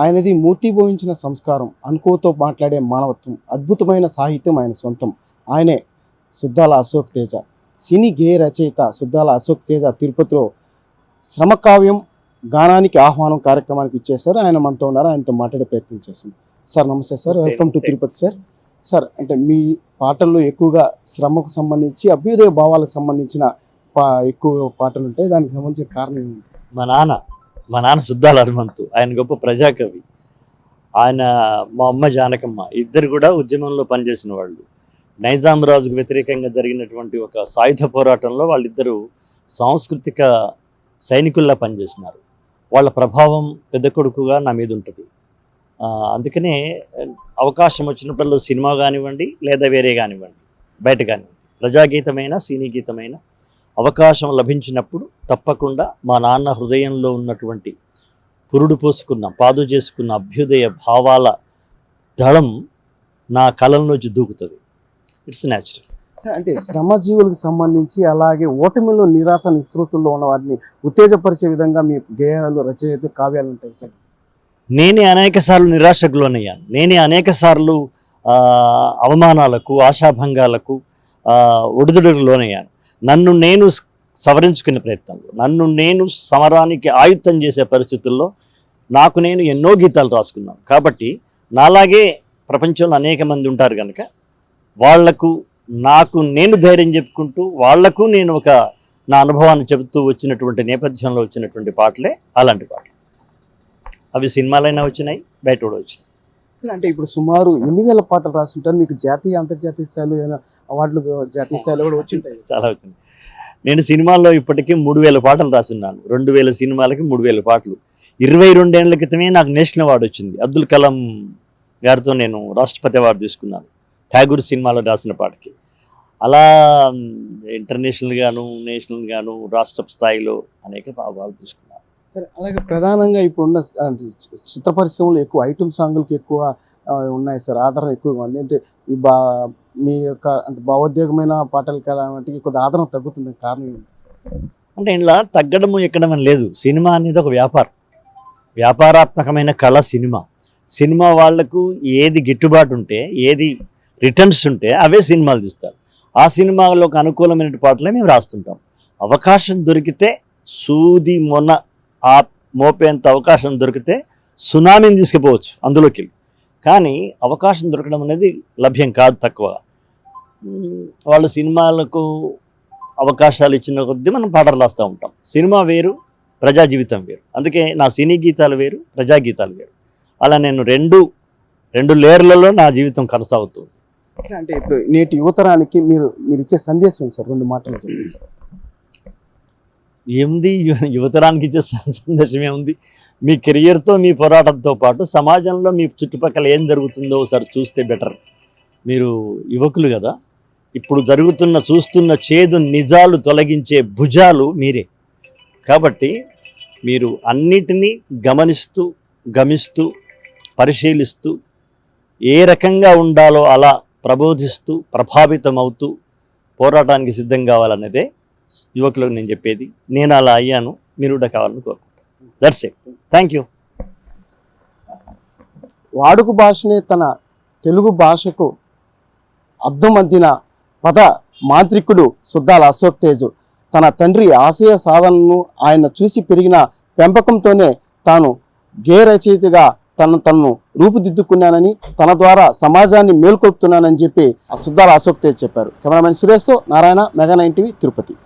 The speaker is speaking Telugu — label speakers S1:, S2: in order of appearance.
S1: ఆయనది మూర్తిభవించిన సంస్కారం అనుకోతో మాట్లాడే మానవత్వం అద్భుతమైన సాహిత్యం ఆయన సొంతం. ఆయనే సుద్దాల అశోక్ తేజ. సినీ గేయ రచయిత సుద్దాల అశోక్ తేజ తిరుపతిలో శ్రమకావ్యం గానానికి ఆహ్వానం కార్యక్రమానికి ఇచ్చేసారు ఆయన మనతో ఉన్నారు. ఆయనతో మాట్లాడే ప్రయత్నం చేస్తాం సార్ నమస్తే sir. Welcome to. Tirupati sir. Sir అంటే మీ పాటల్లో ఎక్కువగా శ్రమకు సంబంధించి అభ్యుదయ భావాలకు సంబంధించిన పా ఎక్కువ పాటలు ఉంటాయి దానికి సంబంధించిన కారణం
S2: మా నాన్న మా నాన్న సుద్దాల హనుమంతు. ఆయన గొప్ప ప్రజాకవి. ఆయన మా అమ్మ జానకమ్మ. ఇద్దరు కూడా ఉద్యమంలో పనిచేసిన వాళ్ళు. నైజాం రాజుకు వ్యతిరేకంగా జరిగినటువంటి ఒక సాయుధ పోరాటంలో వాళ్ళిద్దరూ సాంస్కృతిక సైనికుల్లా పనిచేసినారు. వాళ్ళ ప్రభావం పెద్ద కొడుకుగా నా మీద ఉంటుంది. అందుకనే అవకాశం వచ్చినప్పుడల్లా సినిమా కానివ్వండి లేదా వేరే కానివ్వండి బయట కానివ్వండి. ప్రజాగీతమైన సినీ గీతమైన అవకాశం లభించినప్పుడు తప్పకుండా మా నాన్న హృదయంలో ఉన్నటువంటి పురుడు పోసుకున్న పాదు చేసుకున్న అభ్యుదయ భావాల దళం నా కలంలోంచి దూకుతుంది. ఇట్స్ న్యాచురల్
S1: అంటే శ్రమజీవులకు సంబంధించి అలాగే ఓటమిలో నిరాశ నిస్పృతుల్లో ఉన్న వారిని ఉత్తేజపరిచే విధంగా మీ గేయాలు రచయిత కావ్యాలు ఉంటాయి సార్.
S2: నేనే అనేక సార్లు నిరాశకు లోనయ్యాను. నేనే అనేక సార్లు అవమానాలకు ఆశాభంగాలకు ఒడిదుడుకు లోనయ్యాను. నన్ను నేను సవరించుకునే ప్రయత్నంలో. నన్ను నేను సమరానికి ఆయుత్తం చేసే పరిస్థితుల్లో నాకు నేను ఎన్నో గీతాలు రాసుకున్నాను. కాబట్టి నాలాగే ప్రపంచంలో అనేక మంది ఉంటారు కనుక వాళ్ళకు నాకు నేను ధైర్యం చెప్పుకుంటూ వాళ్ళకు నేను ఒక నా అనుభవాన్ని చెబుతూ వచ్చినటువంటి నేపథ్యంలో వచ్చినటువంటి పాటలే అలాంటి పాటలు. అవి సినిమాలైనా వచ్చినాయి బయట కూడా వచ్చినాయి.
S1: అంటే ఇప్పుడు సుమారు ఎన్ని వేల పాటలు రాస్తుంటారు మీకు జాతీయ అంతర్జాతీయ స్థాయిలో ఏమైనా అవార్డులు జాతీయ స్థాయిలో కూడా వచ్చి
S2: చాలా వచ్చింది నేను సినిమాల్లో ఇప్పటికీ మూడు వేల పాటలు రాసిన్నాను. రెండు వేల సినిమాలకి మూడు వేల పాటలు. ఇరవై రెండేళ్ళ క్రితమే నాకు నేషనల్ అవార్డు వచ్చింది. అబ్దుల్ కలాం గారితో నేను రాష్ట్రపతి అవార్డు తీసుకున్నాను. ఠాగూర్ సినిమాలో రాసిన పాటకి. అలా ఇంటర్నేషనల్ గాను నేషనల్ గాను రాష్ట్ర స్థాయిలో అనేక అవార్డు తీసుకున్నాను.
S1: సరే అలాగే ప్రధానంగా ఇప్పుడున్న చిత్ర పరిశ్రమలో ఎక్కువ ఐటమ్ సాంగులకి ఎక్కువ ఉన్నాయి సార్. ఆదరణ ఎక్కువగా ఉంది. అంటే ఈ బా మీ యొక్క అంటే భావోద్వేగమైన పాటలు కాబట్టి కొద్ది ఆదరణ తగ్గుతుంది కారణం
S2: అంటే ఇలా తగ్గడము ఎక్కడం అని లేదు. సినిమా అనేది ఒక వ్యాపారం. వ్యాపారాత్మకమైన కళ సినిమా. సినిమా వాళ్ళకు ఏది గిట్టుబాటు ఉంటే ఏది రిటర్న్స్ ఉంటే అవే సినిమాలు తీస్తారు. ఆ సినిమాలకు అనుకూలమైన పాటలే మేము రాస్తుంటాం. అవకాశం దొరికితే సూది మొన్న ఆ మోపేంత అవకాశం దొరికితే సునామీని తీసుకుపోవచ్చు అందులోకి వెళ్ళి. కానీ అవకాశం దొరకడం అనేది లభ్యం కాదు తక్కువ. వాళ్ళు సినిమాలకు అవకాశాలు ఇచ్చిన కొద్దీ మనం పాటలు రాస్తూ ఉంటాం. సినిమా వేరు ప్రజా జీవితం వేరు. అందుకే నా సినీ గీతాలు వేరు ప్రజా గీతాలు వేరు. అలా నేను రెండు రెండు లేయర్లలో నా జీవితం కొనసాగుతుంది.
S1: అంటే ఇప్పుడు నేటి యువతరానికి మీరు మీరు ఇచ్చే సందేశం సార్? రెండు మాటలు చెప్పండి సార్.
S2: ఏముంది? యువతరానికి ఇచ్చే సందేశం ఏముంది మీ కెరియర్తో మీ పోరాటంతో పాటు సమాజంలో మీ చుట్టుపక్కల ఏం జరుగుతుందో ఒకసారి చూస్తే బెటర్. మీరు యువకులు కదా ఇప్పుడు జరుగుతున్న చూస్తున్న చేదు నిజాలు తొలగించే భుజాలు మీరే. కాబట్టి మీరు అన్నిటినీ గమనిస్తూ గమిస్తూ పరిశీలిస్తూ ఏ రకంగా ఉండాలో అలా ప్రబోధిస్తూ ప్రభావితమవుతూ పోరాటానికి సిద్ధం కావాలనేదే యువకులకు నేను చెప్పేది నేను అలా అయ్యాను మీరు కూడా కావాలని కోరుకుంటాను దట్స్ ఇట్ థ్యాంక్ యూ
S1: వాడుక భాషనే తన తెలుగు భాషకు అర్థం అందిన పద మాంత్రికుడు సుద్దాల అశోక్ తేజు. తన తండ్రి ఆశయ సాధనను ఆయన చూసి పెరిగిన పెంపకంతోనే తాను గే రచయితగా తను తనను రూపుదిద్దుకున్నానని తన ద్వారా సమాజాన్ని మేల్కొల్పుతున్నానని చెప్పి సుద్దాల అశోక్ తేజ్ చెప్పారు. Cameraman సురేష్తో Narayana mega nine TV Tirupati.